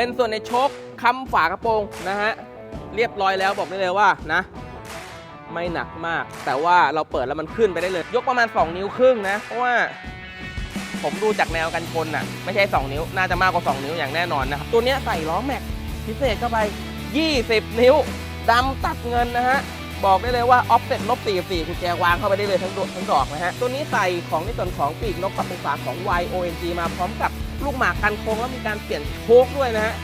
เป็นส่วนในโชคค้ำฝากระโปรงนะฮะเรียบร้อยแล้วบอกได้เลยว่านะ ไม่หนักมาก แต่ว่าเราเปิดแล้วมันขึ้นไปได้เลย ยกประมาณ 2 นิ้วครึ่งนะ เพราะว่าผมดูจากแนวกันชนน่ะ ไม่ใช่ 2 นิ้ว น่าจะมากกว่า 2 นิ้วอย่างแน่นอนนะครับ ตัวนี้ใส่ล้อแม็กพิเศษเข้าไป 20 นิ้วดำตัดเงินนะฮะ บอกได้เลยว่าออฟเซ็ตลบ44กุญแจวางเข้าไปได้เลยทั้งดทั้งดอกนะฮะ ตัวนี้ใส่ของในส่วนของปีกนกปรับองศาของ YONG มาพร้อมกับ ลูกหมากกันโค้งแล้วมีการเปลี่ยนโชคด้วยนะฮะ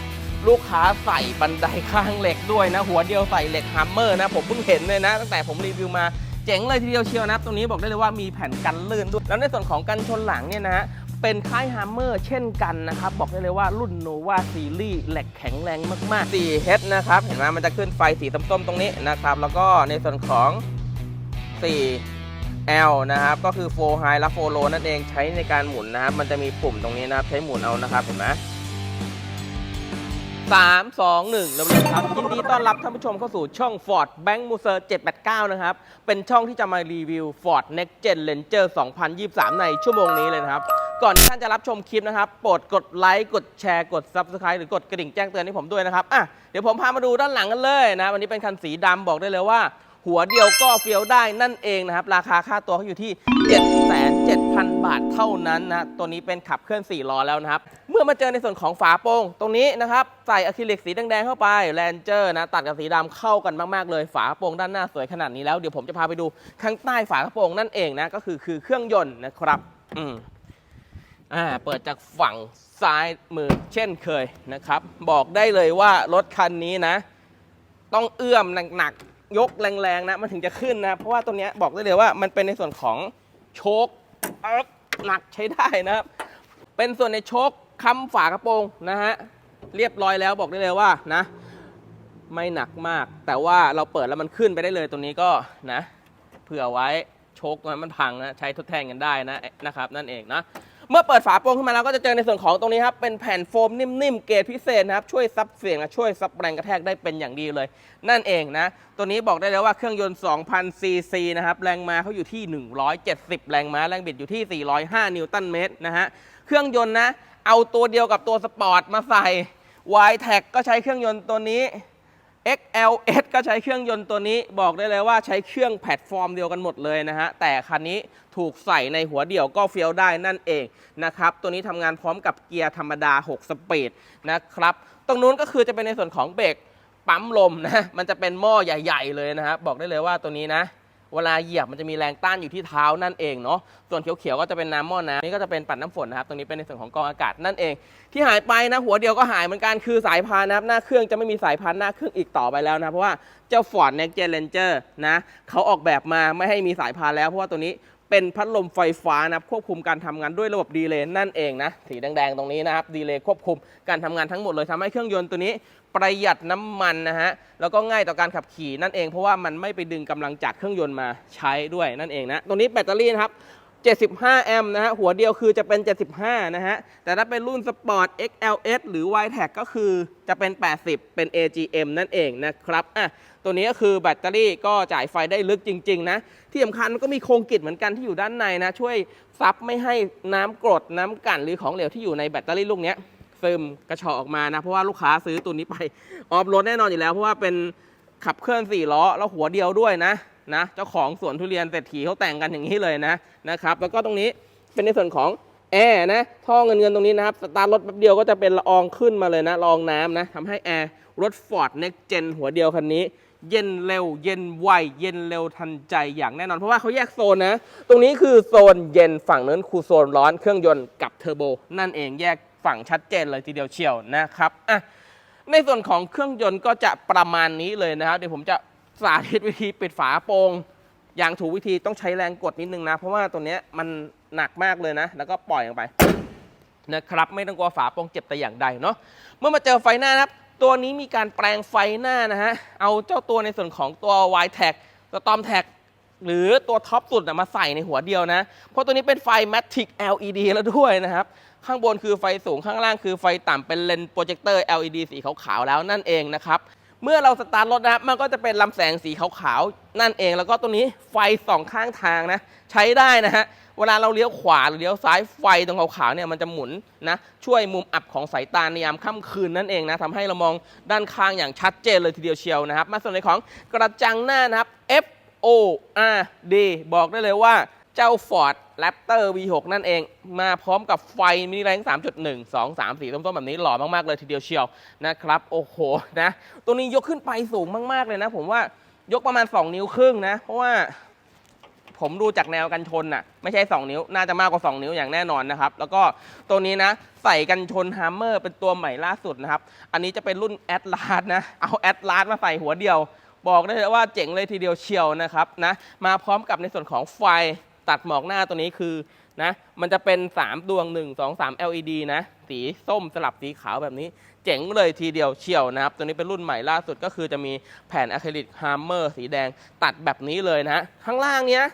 ลูกค้าใส่บันไดข้างเหล็กด้วยนะ หัวเดียวใส่เหล็กฮัมเมอร์นะ ผมเพิ่งเห็นเลยนะ ตั้งแต่ผมรีวิวมาเจ๋งเลยทีเดียวเชียวนะตรงนี้บอกได้เลยว่ามีแผ่นกันลื่นด้วยแล้วในส่วนของกันชนหลังเนี่ยนะฮะเป็นค่ายฮัมเมอร์เช่นกันนะครับ บอกได้เลยว่ารุ่นโนวาซีรีส์เหล็กแข็งแรงมากๆ 4H นะครับ เห็นไหมมันจะขึ้นไฟสีส้มๆตรงนี้นะครับ แล้วก็ในส่วนของ4 L นะครับก็คือ4 High และ4 Low นั่นเองใช้ในการหมุนนะครับ มันจะมีปุ่มตรงนี้นะครับ ใช้หมุนเอานะครับเห็นไหม3 2 1เริ่มเลยครับยินดีต้อนรับท่านผู้ชมเข้าสู่ช่อง Ford Bank m u s e r 789 นะครับ เป็นช่องที่จะมารีวิว Ford Next Gen Ranger 2023 ในชั่วโมงนี้เลยนะครับ ก่อนที่ท่านจะรับชมคลิปนะครับ โปรดกดไลค์กดแชร์กด Subscribe หรือกดกระดิ่งแจ้งเตือนให้ผมด้วยนะครับอะเดี๋ยวผมพามาดูด้านหลังกันเลยนะ วันนี้เป็นคันสีดำบอกได้เลยว่า หัวเดียวก็เฟี้ยวได้นั่นเองนะครับ ราคาค่าตัวเขาอยู่ที่ 7,700 บาทเท่านั้นนะตัวนี้เป็นขับเคลื่อน 4 ล้อแล้วนะครับ เมื่อมาเจอในส่วนของฝาโปร่งตรงนี้นะครับใส่อะคริลิกสีแดงๆเข้าไปแลนเจอร์นะตัดกับสีดำเข้ากันมากๆเลย ฝาโปรงด้านหน้าสวยขนาดนี้แล้วเดี๋ยวผมจะพาไปดูข้างใต้ฝากระโปรงนั่นเองนะก็คือคือเครื่องยนต์นะครับอืมอ่าเปิดจากฝั่งซ้ายมือเช่นเคยนะครับ บอกได้เลยว่ารถคันนี้นะ ต้องเอื้อมหนักๆ ยกแรงๆนะมันถึงจะขึ้นนะ เพราะว่าตัวเนี้ยบอกได้เลยว่ามันเป็นในส่วนของโชคหนักใช้ได้นะครับ เป็นส่วนในโชคค้ำฝากระโปรงนะฮะเรียบร้อยแล้วบอกได้เลยว่านะ ไม่หนักมาก แต่ว่าเราเปิดแล้วมันขึ้นไปได้เลยตัวนี้ก็นะ เผื่อไว้โชคมันพังนะใช้ทดแทนกันได้นะนะครับ นั่นเองนะ เมื่อเปิดฝาโปรงขึ้นมาเราก็จะเจอในส่วนของตรงนี้ครับเป็นแผ่นโฟมนิ่มๆเกรดพิเศษนะครับช่วยซับเสียงและช่วยซับแรงกระแทกได้เป็นอย่างดีเลย นั่นเองนะตัวนี้บอกได้เลยว่าเครื่องยนต์ 2,000 ซีซีนะครับแรงม้าเขาอยู่ที่ 170 แรงม้าแรงบิดอยู่ที่ 405 นิวตันเมตรนะฮะเครื่องยนต์นะเอาตัวเดียวกับตัวสปอร์ตมาใส่ y t e c ก็ใช้เครื่องยนต์ตัวนี้ XLS ก็ใช้เครื่องยนต์ตัวนี้บอกได้เลยว่าใช้เครื่องแพลตฟอร์มเดียวกันหมดเลยนะฮะ แต่คันนี้ถูกใส่ในหัวเดี่ยวก็เฟี้ยวได้นั่นเองนะครับ ตัวนี้ทำงานพร้อมกับเกียร์ธรรมดา 6 สปีดนะครับ ตรงนู้นก็คือจะเป็นในส่วนของเบรกปั๊มลมนะ มันจะเป็นหม้อใหญ่ ๆ เลยนะครับบอกได้เลยว่าตัวนี้นะ เวลาเหยียบมันจะมีแรงต้านอยู่ที่เท้านั่นเองเนาะส่วนเขียวๆก็จะเป็นน้ำหม้อน้ำนี่ก็จะเป็นปัดน้ำฝนนะครับตรงนี้เป็นในส่วนของกรองอากาศนั่นเอง ที่หายไปนะหัวเดียวก็หายเหมือนกันคือสายพานนะครับหน้าเครื่องจะไม่มีสายพานหน้าเครื่องอีกต่อไปแล้วนะเพราะว่าเจ้า Ford Next Gen Ranger นะเขาออกแบบมาไม่ให้มีสายพานแล้วเพราะว่าตัวนี้ เป็นพัดลมไฟฟ้านะครับควบคุมการทำงานด้วยระบบดีเลย์นั่นเองนะสีแดงๆตรงนี้นะครับดีเลย์ควบคุมการทำงานทั้งหมดเลยทำให้เครื่องยนต์ตัวนี้ประหยัดน้ำมันนะฮะแล้วก็ง่ายต่อการขับขี่นั่นเองเพราะว่ามันไม่ไปดึงกำลังจากเครื่องยนต์มาใช้ด้วยนั่นเองนะตรงนี้แบตเตอรี่นะครับ 75 แอมป์นะฮะ หัวเดียวคือจะเป็น 75 นะฮะ แต่ถ้าเป็นรุ่นสปอร์ต XLS หรือ y t e c ก็คือจะเป็น 80 เป็น AGM นั่นเองนะครับอะตัวนี้ก็คือแบตเตอรี่ก็จ่ายไฟได้ลึกจริง ๆ นะ ที่สำคัญมันก็มีโครงกิจเหมือนกันที่อยู่ด้านในนะ ช่วยซับไม่ให้น้ำกรดน้ำกั่นหรือของเหลวที่อยู่ในแบตเตอรี่ลูกเนี้ยซึมกระเฉาะออกมานะ เพราะว่าลูกค้าซื้อตัวนี้ไปออฟโรดแน่นอนอยู่แล้วเพราะว่าเป็นขับเคลื่อน4ล้อแล้วหัวเดียวด้วยนะ นะเจ้าของสวนทุเรียนเศรษฐีเขาแต่งกันอย่างนี้เลยนะนะครับแล้วก็ตรงนี้เป็นในส่วนของแอร์นะท่อเงินเงินตรงนี้นะครับสตาร์ทรถแป๊บเดียวก็จะเป็นละอองขึ้นมาเลยนะละอองน้ำนะทำให้แอร์รถ Ford Next Gen หัวเดียวคันนี้ เย็นเร็ว เย็นไวเย็นเร็วทันใจอย่างแน่นอนเพราะว่าเขาแยกโซนนะตรงนี้คือโซนเย็นฝั่งนั้นคือโซนร้อนเครื่องยนต์กับเทอร์โบนั่นเองแยกฝั่งชัดเจนเลยทีเดียวเชียวนะครับอะในส่วนของเครื่องยนต์ก็จะประมาณนี้เลยนะครับเดี๋ยวผมจะ สาธิตวิธีปิดฝาโปร่งอย่างถูกวิธีต้องใช้แรงกดนิดนึงนะ เพราะว่าตัวเนี้ยมันหนักมากเลยนะ แล้วก็ปล่อยลงไปนะครับไม่ต้องกลัวฝาโปร่งเจ็บแต่อย่างใดเนาะเมื่อมาเจอไฟหน้านะครับ ตัวนี้มีการแปลงไฟหน้านะฮะเอาเจ้าตัวในส่วนของตัว y t a g ตัวตอมแท็กหรือตัวท็อปสุดนะมาใส่ในหัวเดียวนะ เพราะตัวนี้เป็นไฟ Matic LED แล้วด้วยนะครับ ข้างบนคือไฟสูงข้างล่างคือไฟต่ำเป็นเลนโปรเจคเตอร์ LED สีขาวๆแล้วนั่นเองนะครับ เมื่อเราสตาร์ทรถนะครับ มันก็จะเป็นลำแสงสีขาวๆ นั่นเอง แล้วก็ตัวนี้ไฟสองข้างทางนะ ใช้ได้นะฮะ เวลาเราเลี้ยวขวาหรือเลี้ยวซ้ายไฟตรงขาวๆเนี่ยมันจะหมุนนะ ช่วยมุมอับของสายตาในยามค่ำคืนนั่นเองนะทำให้เรามองด้านข้างอย่างชัดเจนเลยทีเดียวเชียวนะครับ มาส่วนในของกระจังหน้านะครับ F O R D บอกได้เลยว่า เจ้า Ford Raptor V6 นั่นเอง มาพร้อมกับไฟมินิแรง 3.1 2 3 4 ต้นๆแบบนี้หล่อมากๆเลยทีเดียวเชียวนะครับ โอ้โหนะตัวนี้ยกขึ้นไปสูงมากๆเลยนะ ผมว่ายกประมาณ 2 นิ้วครึ่งนะ เพราะว่าผมดูจากแนวกันชนน่ะไม่ใช่ 2 นิ้ว น่าจะมากกว่า 2 นิ้วอย่างแน่นอนนะครับ แล้วก็ตัวนี้นะ ใส่กันชนฮัมเมอร์เป็นตัวใหม่ล่าสุดนะครับ อันนี้จะเป็นรุ่นแอดลาสนะ เอาแอดลาสมาใส่หัวเดียว บอกได้เลยว่าเจ๋งเลยทีเดียวเชียวนะครับนะมาพร้อมกับในส่วนของไฟ ตัดหมอกหน้าตัวนี้คือนะมันจะเป็น 3 ดวง 1 2 3 LED นะ สีส้มสลับสีขาวแบบนี้ เจ๋งเลยทีเดียวเชียวนะครับ ตัวนี้เป็นรุ่นใหม่ล่าสุดก็คือจะมีแผ่นอะคริลิกฮาร์เมอร์สีแดงตัดแบบนี้เลยนะฮะข้างล่างเนี้ย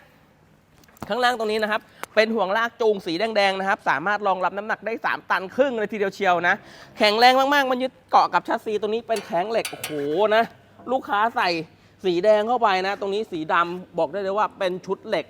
ข้างล่างตรงนี้นะครับเป็นห่วงลากจูงสีแดงๆนะครับ สามารถรองรับน้ำหนักได้ 3 ตันครึ่งเลยทีเดียวเชียวนะ แข็งแรงมากๆ มันยึดเกาะกับชัสซีตัวนี้เป็นแข็งเหล็ก โอ้โหนะ ลูกค้าใส่สีแดงเข้าไปนะ ตรงนี้สีดำบอกได้เลยว่าเป็นชุดเหล็ก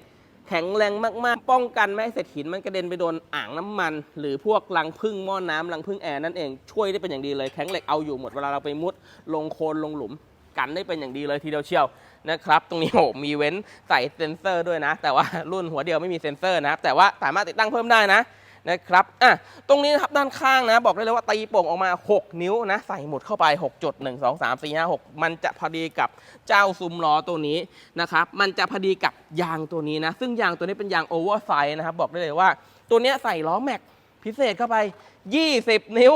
แข็งแรงมากๆ ป้องกันไม่ให้เศษหินมันกระเด็นไปโดนอ่างน้ำมัน หรือพวกรังพึ่งหม้อน้ำรังพึ่งแอร์นั่นเองช่วยได้เป็นอย่างดีเลยแข็งเหล็กเอาอยู่หมดเวลาเราไปมุด ลงโคลนลงหลุมกันได้เป็นอย่างดีเลยทีเดียวเชียวนะครับตรงนี้โหมีเว้นใส่เซ็นเซอร์ด้วยนะ แต่ว่ารุ่นหัวเดียวไม่มีเซ็นเซอร์นะแต่ว่าสามารถติดตั้งเพิ่มได้นะ นะครับอะตรงนี้นะครับด้านข้างนะ บอกได้เลยว่าตีโป่งออกมา 6 นิ้วนะ ใส่หมุดเข้าไป 6 จุด 1 2 3 4 5 6 มันจะพอดีกับเจ้าซุ้มล้อตัวนี้นะครับ มันจะพอดีกับยางตัวนี้นะ ซึ่งยางตัวนี้เป็นยางโอเวอร์ไซส์นะครับ บอกได้เลยว่า ตัวนี้ใส่ล้อแม็กพิเศษเข้าไป 20 นิ้ว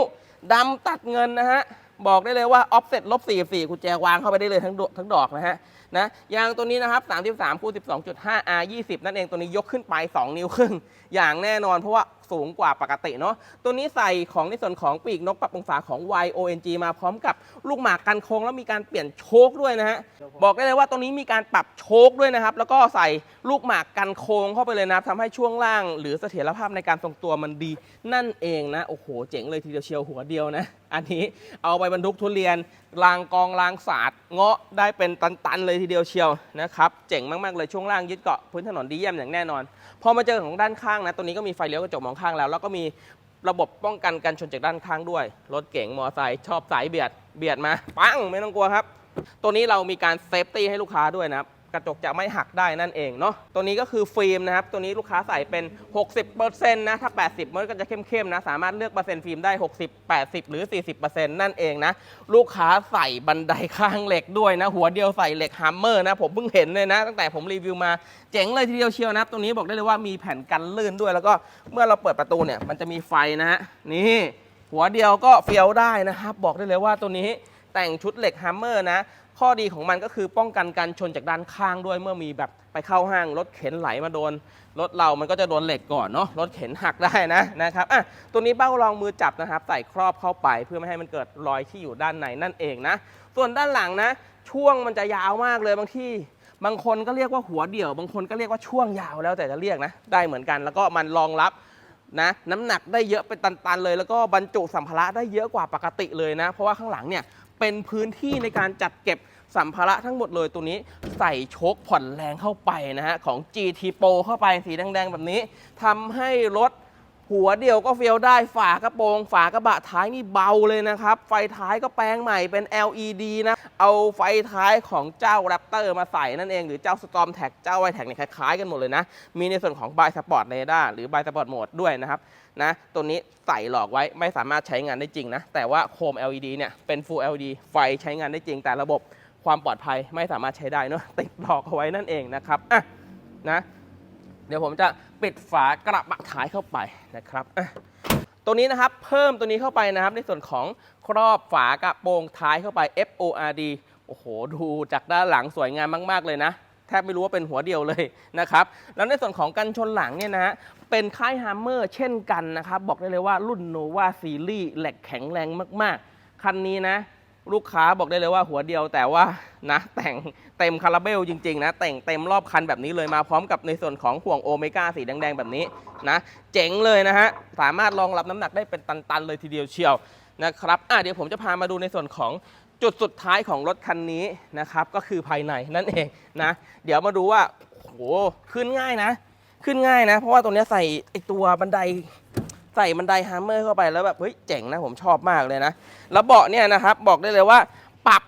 ดำตัดเงินนะฮะบอกได้เลยว่าออฟเซ็ตลบ44กุญแจวางเข้าไปได้เลยทั้งทั้งดอกนะฮะนะยางตัวนี้นะครับ 33คูณ12.5 R 20 นั่นเองตัวนี้ยกขึ้นไป 2 นิ้วครึ่งอย่างแน่นอนเพราะว่า สูงกว่าปกติเนาะตัวนี้ใส่ของในส่วนของปีกนกปรับองศาของ YONG มาพร้อมกับลูกหมากกันโค้งแล้วมีการเปลี่ยนโชคด้วยนะฮะบอกได้เลยว่าตรงนี้มีการปรับโชคด้วยนะครับ แล้วก็ใส่ลูกหมากกันโค้งเข้าไปเลยนะทำให้ช่วงล่าง หรือเสถียรภาพในการทรงตัวมันดี นั่นเองนะโอ้โหเจ๋งเลยทีเดียวเชียวหัวเดียวนะ อันนี้เอาไปบรรทุกทุเรียนรางกองรางศาสตร์เงาะได้เป็นตันๆเลยทีเดียวเชียวนะครับ เจ๋งมากๆเลยช่วงล่างยึดเกาะพื้นถนนดีเยี่ยมอย่างแน่นอน พอมาเจอของด้านข้างนะ ตัวนี้ก็มีไฟเลี้ยวกระจกมองข้างแล้ว แล้วก็มีระบบป้องกันการชนจากด้านข้างด้วย รถเก๋งมอเตอร์ไซค์ชอบสายเบียด เบียดมา ปังไม่ต้องกลัวครับ ตัวนี้เรามีการเซฟตี้ให้ลูกค้าด้วยนะครับ กระจกจะไม่หักได้นั่นเองเนาะตัวนี้ก็คือฟิล์มนะครับตัวนี้ลูกค้าใส่เป็น 60%นะถ้า 80 มันก็จะเข้มๆนะสามารถเลือกเปอร์เซ็นต์ฟิล์มได้ 60 80 หรือ 40%นั่นเองนะลูกค้าใส่บันไดข้างเหล็กด้วยนะ หัวเดียวใส่เหล็กฮัมเมอร์นะผมเพิ่งเห็นเลยนะ ตั้งแต่ผมรีวิวมาเจ๋งเลยทีเดียวเชียวนะครับตัวนี้บอกได้เลยว่ามีแผ่นกันลื่นด้วย แล้วก็เมื่อเราเปิดประตูเนี่ยมันจะมีไฟนะฮะนี่หัวเดียวก็เฟี้ยวได้นะครับบอกได้เลยว่าตัวนี้แต่งชุดเหล็กฮัมเมอร์นะ ข้อดีของมันก็คือป้องกันการชนจากด้านข้างด้วยเมื่อมีแบบไปเข้าห้างรถเข็นไหลมาโดนรถเรามันก็จะโดนเหล็กก่อนเนาะรถเข็นหักได้นะนะครับอะตัวนี้เบ้ารองมือจับนะครับใส่ครอบเข้าไปเพื่อไม่ให้มันเกิดรอยที่อยู่ด้านในนั่นเองนะ ส่วนด้านหลังนะ ช่วงมันจะยาวมากเลยบางที่บางคนก็เรียกว่าหัวเดี่ยว บางคนก็เรียกว่าช่วงยาวแล้วแต่จะเรียกนะ ได้เหมือนกัน แล้วก็มันรองรับนะน้ำหนักได้เยอะเป็นตันๆเลย แล้วก็บรรจุสัมภาระได้เยอะกว่าปกติเลยนะ เพราะว่าข้างหลังเนี่ย เป็นพื้นที่ในการจัดเก็บสัมภาระทั้งหมดเลยตัวนี้ใส่โชคผ่อนแรงเข้าไปนะฮะ ของ GT Pro เข้าไปสีแดงๆ แบบนี้ทำให้รถ หัวเดียวก็เฟียวได้ฝากระโปรง ฝากระบะท้ายนี่เบาเลยนะครับ ไฟท้ายก็แปลงใหม่เป็น LED นะ เอาไฟท้ายของเจ้า Raptor มาใส่นั่นเอง หรือเจ้า Storm Tag เจ้า i t a g เนี่ยคล้ายๆกันหมดเลยนะ มีในส่วนของ By Sport Radar หรือ By Sport Mode ด้วยนะครับนะตัวนี้ใส่หลอกไว้ไม่สามารถใช้งานได้จริงนะ แต่ว่าโคม LED เนี่ยเป็น Full LED ไฟใช้งานได้จริง แต่ระบบความปลอดภัยไม่สามารถใช้ได้เนอะติดหลอกเอาไว้นั่นเองนะครับอะนะ เดี๋ยวผมจะปิดฝากระบะท้ายเข้าไปนะครับตัวนี้นะครับเพิ่มตัวนี้เข้าไปนะครับ ในส่วนของครอบฝากระโปรงท้ายเข้าไป FORD โอ้โห ดูจากด้านหลังสวยงามมาก ๆ เลยนะแทบไม่รู้ว่าเป็นหัวเดียวเลยนะครับ แล้วในส่วนของกันชนหลังเนี่ยนะฮะ เป็นค่ายฮัมเมอร์เช่นกันนะครับ บอกได้เลยว่ารุ่นโนวาซีรีส์แหลกแข็งแรงมาก ๆ คันนี้นะ ลูกค้าบอกได้เลยว่าหัวเดียวแต่ว่านะแต่งเต็มคาราเบลจริงๆนะแต่งเต็มรอบคันแบบนี้เลยมาพร้อมกับในส่วนของห่วงโอเมก้าสีแดงๆแบบนี้นะเจ๋งเลยนะฮะสามารถรองรับน้ำหนักได้เป็นตันๆเลยทีเดียวเชียวนะครับอะเดี๋ยวผมจะพามาดูในส่วนของจุดสุดท้ายของรถคันนี้นะครับก็คือภายในนั่นเองนะเดี๋ยวมาดูว่าโอ้โหขึ้นง่ายนะ ขึ้นง่ายนะ เพราะว่าตรงนี้ใส่ไอตัวบันได ใส่บันไดฮัมเมอร์เข้าไปแล้วแบบเฮ้ยเจ๋งนะผมชอบมากเลยนะ แล้วเบาะเนี่ยนะครับบอกได้เลยว่าปรับ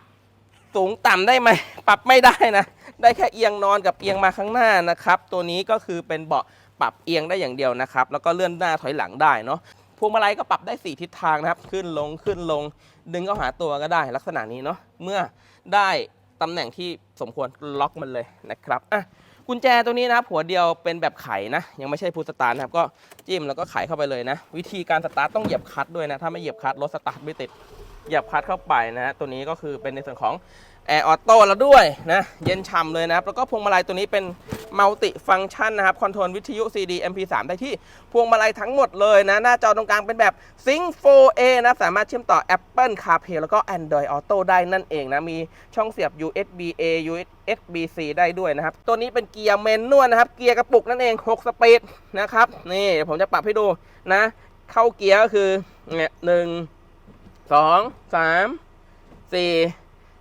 สูงต่ำได้ไหมปรับไม่ได้นะ ได้แค่เอียงนอนกับเอียงมาข้างหน้านะครับ ตัวนี้ก็คือเป็นเบาะปรับเอียงได้อย่างเดียวนะครับ แล้วก็เลื่อนหน้าถอยหลังได้เนาะพวงมาลัยก็ปรับได้ 4 ทิศทางนะครับ ขึ้นลงขึ้นลง ดึงเข้าหาตัวก็ได้ลักษณะนี้เนาะเมื่อได้ตำแหน่งที่สมควรล็อกมันเลยนะครับอะ กุญแจตัวนี้นะครับหัวเดียวเป็นแบบไขนะ ยังไม่ใช่พุทสตาร์ทนะครับก็จิ้มแล้วก็ไขเข้าไปเลยนะ วิธีการสตาร์ทต้องเหยียบคัตด้วยนะ ถ้าไม่เหยียบคัตรถสตาร์ทไม่ติดเหยียบคัตเข้าไปนะฮะตัวนี้ก็คือเป็นในส่วนของแอร์ออโต้แล้วด้วยนะ เย็นฉ่ำเลยนะแล้วก็พวงมาลัยตัวนี้เป็น มัลติฟัง c t ชันนะครับคอนโทรลวิทยุ CD MP3 ได้ที่พวงมาลัยทั้งหมดเลยนะ หน้าจอตรงกลางเป็นแบบ Sync 4A นะ สามารถเชื่อมต่อ Apple CarPlay แล้วก็ Android Auto ได้นั่นเองนะ มีช่องเสียบ USB A USB C ได้ด้วยนะครับ ตัวนี้เป็นเกียร์เมนนวลนะครับ เกียร์กระปุกนั่นเอง 6 สปีดนะครับ นี่ผมจะปรับให้ดูนะ เข้าเกียร์ก็คือเนี่ยหนึ่งสองสามสี่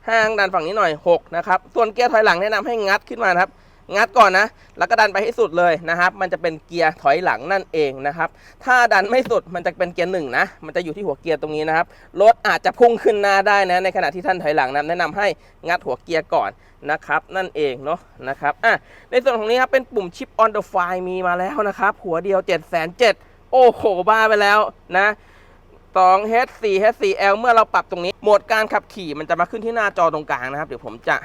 ห้างดันฝั่งนี้หน่อยหกนะครับ ส่วนเกียร์ถอยหลังแนะนำให้งัดขึ้นมานะครับ งัดก่อนนะ แล้วก็ดันไปให้สุดเลยนะครับ มันจะเป็นเกียร์ถอยหลังนั่นเองนะครับ ถ้าดันไม่สุดมันจะเป็นเกียร์หนึ่งนะ มันจะอยู่ที่หัวเกียร์ตรงนี้นะครับ รถอาจจะพุ่งขึ้นหน้าได้นะ ในขณะที่ท่านถอยหลังนะแนะนำให้งัดหัวเกียร์ก่อนนะครับ นั่นเองเนาะนะครับ อะ ในส่วนของนี้ครับเป็นปุ่มชิป on the fly มีมาแล้วนะครับ หัวเดียว7 7 0 0 0โอ้โหบ้าไปแล้วนะ2 H 4 H 4 L เมื่อเราปรับตรงนี้โหมดการขับขี่มันจะมาขึ้นที่หน้าจอตรงกลางนะครับ เดี๋ยวผมจะ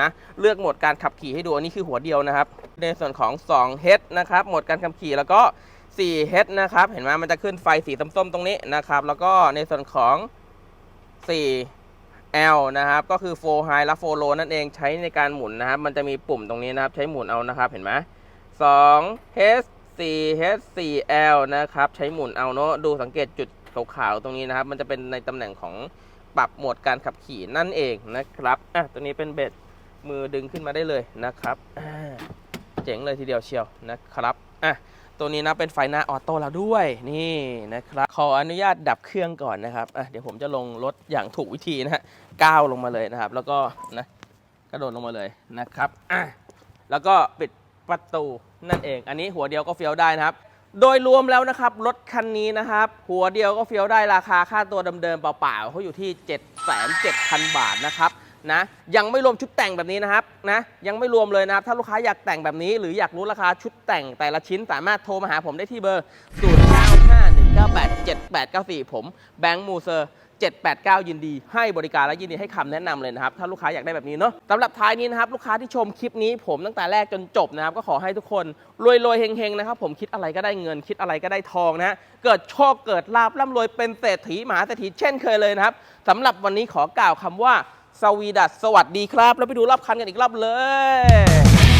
นะเลือกโหมดการขับขี่ให้ดูอันนี้คือหัวเดียวนะครับ ในส่วนของ 2 H นะครับโหมดการขับขี่แล้วก็ 4 H นะครับเห็นไหมมันจะขึ้นไฟสีส้มๆตรงนี้นะครับแล้วก็ในส่วนของ 4 L นะครับก็คือ4 High และ4 Low นั่นเองใช้ในการหมุนนะครับมันจะมีปุ่มตรงนี้นะครับใช้หมุนเอานะครับเห็นไหม 2 H 4 H 4 L นะครับใช้หมุนเอาเนาะดูสังเกตจุดขาวๆตรงนี้นะครับ มันจะเป็นในตำแหน่งของปรับโหมดการขับขี่นั่นเองนะครับ อะ ตัวนี้เป็นเบ็ด มือดึงขึ้นมาได้เลยนะครับเจ๋งเลยทีเดียวเชียวนะครับอะตัวนี้นะเป็นไฟหน้าออโต้แล้วด้วยนี่นะครับขออนุญาตดับเครื่องก่อนนะครับอะเดี๋ยวผมจะลงรถอย่างถูกวิธีนะฮะก้าวลงมาเลยนะครับ แล้วก็นะกระโดดลงมาเลยนะครับอะแล้วก็ปิดประตูนั่นเอง อันนี้หัวเดียวก็เฟี้ยวได้นะครับ โดยรวมแล้วนะครับรถคันนี้นะครับ หัวเดียวก็เฟี้ยวได้ราคาค่าตัวเดิมๆเปล่าๆเขาอยู่ที่ 7,700บาทนะครับ นะยังไม่รวมชุดแต่งแบบนี้นะครับนะยังไม่รวมเลยนะครับ ถ้าลูกค้าอยากแต่งแบบนี้ หรืออยากรู้ราคาชุดแต่งแต่ละชิ้นสามารถโทรมาหาผมได้ที่เบอร์ 0951987894 ผมแบงค์มูเซอร์789 ยินดี ให้บริการและยินดีให้คำแนะนำเลยนะครับ ถ้าลูกค้าอยากได้แบบนี้เนาะสำหรับท้ายนี้นะครับ ลูกค้าที่ชมคลิปนี้ผมตั้งแต่แรกจนจบนะครับ ก็ขอให้ทุกคน รวยรวยๆเฮงๆ นะครับ ผมคิดอะไรก็ได้เงินคิดอะไรก็ได้ทองนะฮะเกิดโชคเกิดลาบร่ำรวยเป็นเศรษฐีมหาเศรษฐีเช่นเคยเลยนะครับสำหรับวันนี้ขอกล่าวคำว่า สวีดัสสวัสดีครับ แล้วไปดูรอบคันกันอีกรอบเลย